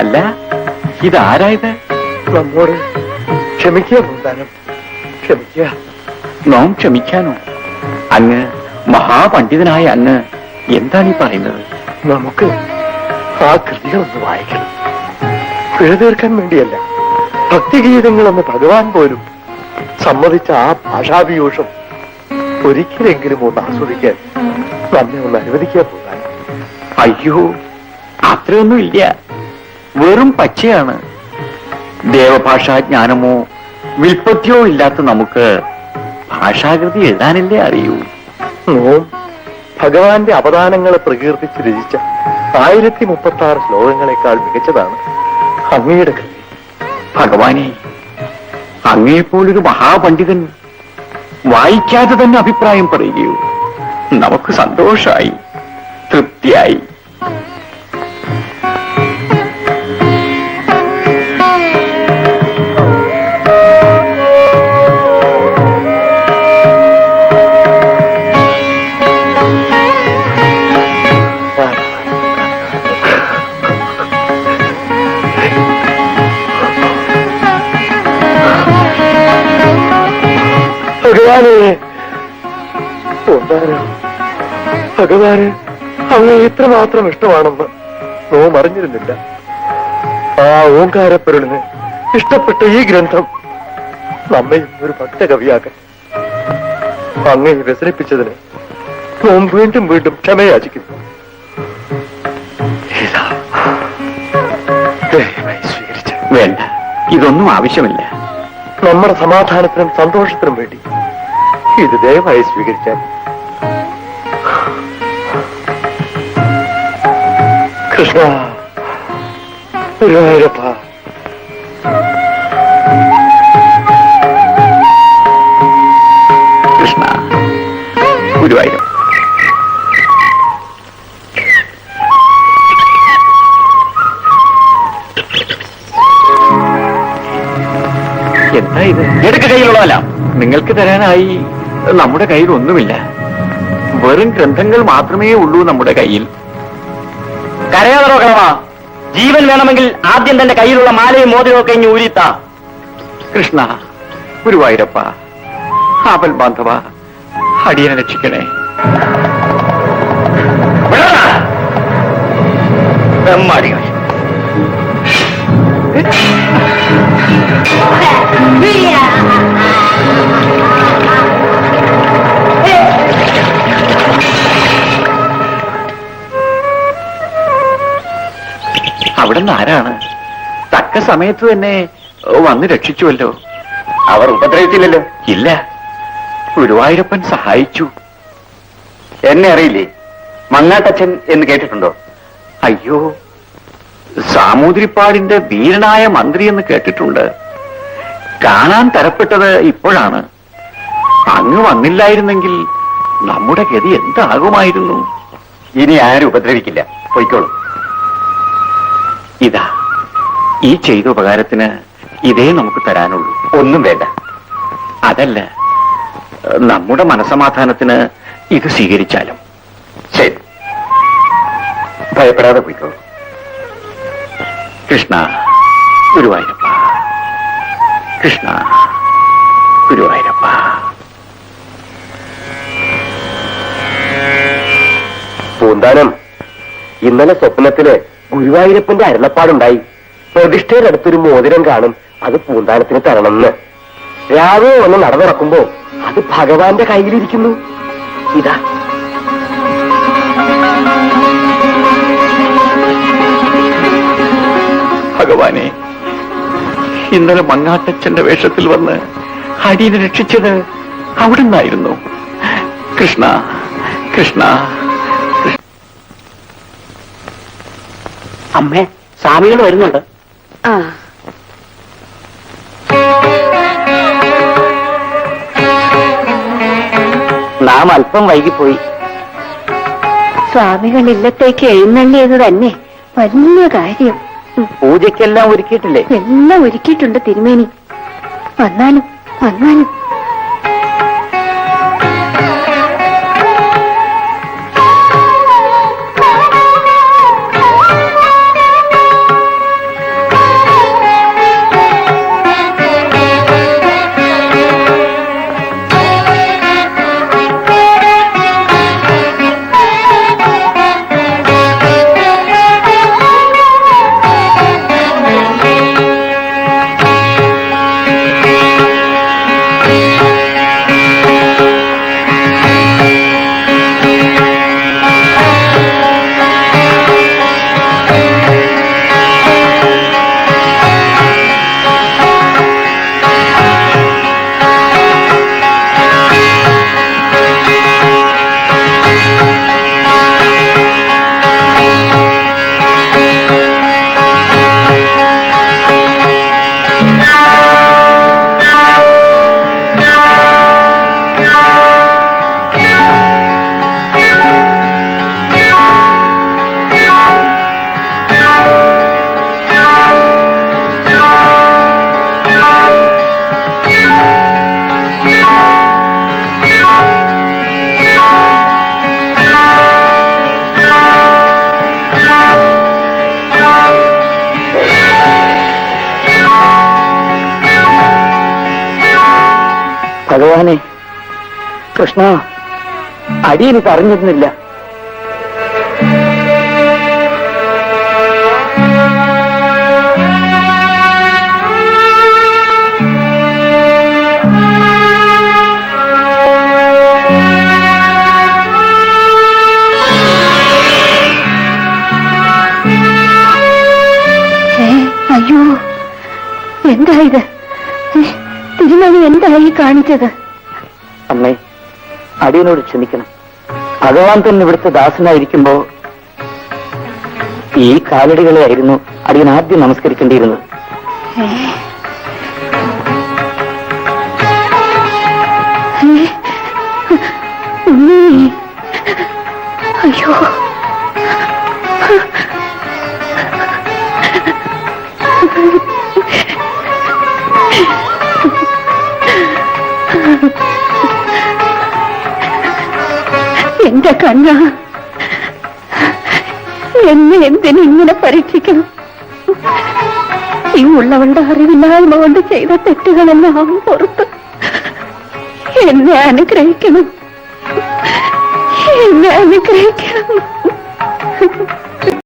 അല്ല ഇതാരായത്? നമ്മോട് ക്ഷമിക്കുക പൂന്താനം ക്ഷമിക്കുക. നോം ക്ഷമിക്കാനോ? അങ്ങ് മഹാപണ്ഡിതനായ അങ്ങ് എന്താണ് ഈ പറയുന്നത്? നമുക്ക് ആ കൃതികളൊന്ന് വായിക്കണം. പിഴ തീർക്കാൻ വേണ്ടിയല്ല ഭക്തിഗീതങ്ങളെന്ന് ഭഗവാൻ പോലും സമ്മതിച്ച ആ ഭാഷാഭിയൂഷം ഒരിക്കലെങ്കിലും ഒന്ന് ആസ്വദിക്കാൻ നമ്മെ ഒന്ന് അനുവദിക്കാൻ പോകാൻ അയ്യോ അത്രയൊന്നും ഇല്ല. വെറും പച്ചയാണ്. ദേവഭാഷാ ജ്ഞാനമോ വിൽപ്പത്തിയോ ഇല്ലാത്ത നമുക്ക് ഭാഷാകൃതി എഴുതാനല്ലേ അറിയൂ. ഭഗവാന്റെ അവദാനങ്ങളെ പ്രകീർത്തിച്ച് രചിച്ച ആയിരത്തി മുപ്പത്തി ആറ് ശ്ലോകങ്ങളെക്കാൾ മികച്ചതാണ് അങ്ങയുടെ കൃതി. ഭഗവാനെ അങ്ങയെപ്പോലൊരു മഹാപണ്ഡിതൻ വായിക്കാതെ തന്നെ അഭിപ്രായം പറയുകയോ. നമുക്ക് സന്തോഷമായി തൃപ്തിയായി. ഭഗവാന് അങ്ങ് ഇത്രമാത്രം ഇഷ്ടമാണെന്ന് നോം അറിഞ്ഞിരുന്നില്ല. ആ ഓങ്കാരപ്പൊരുളിന് ഇഷ്ടപ്പെട്ട ഈ ഗ്രന്ഥം നമ്മയും ഒരു ഭക്തകവിയാക്കാൻ അങ്ങയെ വ്യസനിപ്പിച്ചതിന് നോം വീണ്ടും വീണ്ടും ക്ഷമയാചിക്കുന്നു വേണ്ട ഇതൊന്നും ആവശ്യമില്ല. നമ്മുടെ സമാധാനത്തിനും സന്തോഷത്തിനും വേണ്ടി ഇത് ദയവായി സ്വീകരിക്കാൻ കൃഷ്ണ ഗുരുവായൂരപ്പ. കൃഷ്ണ ഗുരുവായൂരം എന്താ ഇത് എടുക്ക കയ്യിലുള്ളതല്ല. നിങ്ങൾക്ക് തരാനായി നമ്മുടെ കയ്യിൽ ഒന്നുമില്ല വെറും ഗ്രന്ഥങ്ങൾ മാത്രമേ ഉള്ളൂ നമ്മുടെ കയ്യിൽ. കരയാതെ ജീവൻ വേണമെങ്കിൽ ആദ്യം തന്റെ കയ്യിലുള്ള മാലയും മോതിരവും ഒക്കെ ഇനി ഊരിത്താ. കൃഷ്ണ ഗുരുവായൂരപ്പ. ആപൽ ബാന്ധവ. അടിയനെ രക്ഷിക്കണേ. ബ്രഹ്മാടികൾ നിന്ന് ആരാണ്? തക്ക സമയത്ത് തന്നെ വന്ന് രക്ഷിച്ചുവല്ലോ. അവർ ഉപദ്രവിച്ചില്ലല്ലോ. ഇല്ല. ഗുരുവായൂരപ്പൻ സഹായിച്ചു. എന്നെ അറിയില്ലേ? മങ്ങാട്ടച്ഛൻ എന്ന് കേട്ടിട്ടുണ്ടോ? അയ്യോ. സാമൂതിരിപ്പാടിന്റെ വീരനായ മന്ത്രി എന്ന് കേട്ടിട്ടുണ്ട്. കാണാൻ തരപ്പെട്ടത് ഇപ്പോഴാണ്. അങ്ങ് വന്നില്ലായിരുന്നെങ്കിൽ നമ്മുടെ ഗതി എന്താകുമായിരുന്നു? ഇനി ആരും ഉപദ്രവിക്കില്ല. പൊയ്ക്കോളൂ. ഇതാ. ഈ ചെയ്ത ഉപകാരത്തിന് ഇതേ നമുക്ക് തരാനുള്ളൂ. ഒന്നും വേണ്ട. അതല്ല നമ്മുടെ മനസമാധാനത്തിന് ഇത് സ്വീകരിച്ചാലും. ശരി. ഭയപ്പെടാതെ പോയിക്കോ. കൃഷ്ണ ഗുരുവായൂരപ്പ. കൃഷ്ണ ഗുരുവായൂരപ്പ. പൂന്താനം ഇന്നലെ സ്വപ്നത്തിൽ ഗുരുവായൂരപ്പന്റെ അരുളപ്പാടുണ്ടായി. പ്രതിഷ്ഠയുടെ അടുത്തൊരു മോതിരം കാണും. അത് പൂന്താനത്തിന് തരണമെന്ന്. രാവിലെ വന്ന് നടന്നിറക്കുമ്പോ അത് ഭഗവാന്റെ കയ്യിലിരിക്കുന്നു. ഇതാ. ഭഗവാനെ ഇന്നലെ മങ്ങാട്ടച്ഛന്റെ വേഷത്തിൽ വന്ന് ഹരിനെ രക്ഷിച്ചത് അവിടുന്നായിരുന്നു. കൃഷ്ണ കൃഷ്ണ. അമ്മേ സ്വാമികൾ വരുന്നുണ്ട്. ആ. നാം അല്പം വൈകിപ്പോയി. സ്വാമികൾ ഇല്ലത്തേക്ക് എഴുന്നള്ളിയത് തന്നെ വലിയ കാര്യം. പൂജയ്ക്കെല്ലാം ഒരുക്കിയിട്ടില്ലേ? എല്ലാം ഒരുക്കിയിട്ടുണ്ട് തിരുമേനി. വന്നാലും വന്നാലും. ഭഗവാനെ കൃഷ്ണ അടിയനിത് അറിഞ്ഞിരുന്നില്ല ഏ, അയ്യോ എന്താ ഇത്? തിരുമണി എന്തായി കാണിച്ചത്? അമ്മേ അടിയനോട് ക്ഷമിക്കണം. ഭഗവാൻ തന്നെ ഇവിടുത്തെ ദാസനായിരിക്കുമ്പോ ഈ കാലടികളെ ആയിരുന്നു അടിയൻ ആദ്യം നമസ്കരിക്കേണ്ടിയിരുന്നത്. Thank you. എന്റെ കണ്ണ. എന്നെ എന്തിനിങ്ങനെ പരീക്ഷിക്കണം? ഈ ഉള്ളവളുടെ അറിവില്ലായ്മ കൊണ്ട് ചെയ്ത തെറ്റുകളെല്ലാം പുറത്ത് എന്നെ അനുഗ്രഹിക്കണം. എന്നെ അനുഗ്രഹിക്കണം.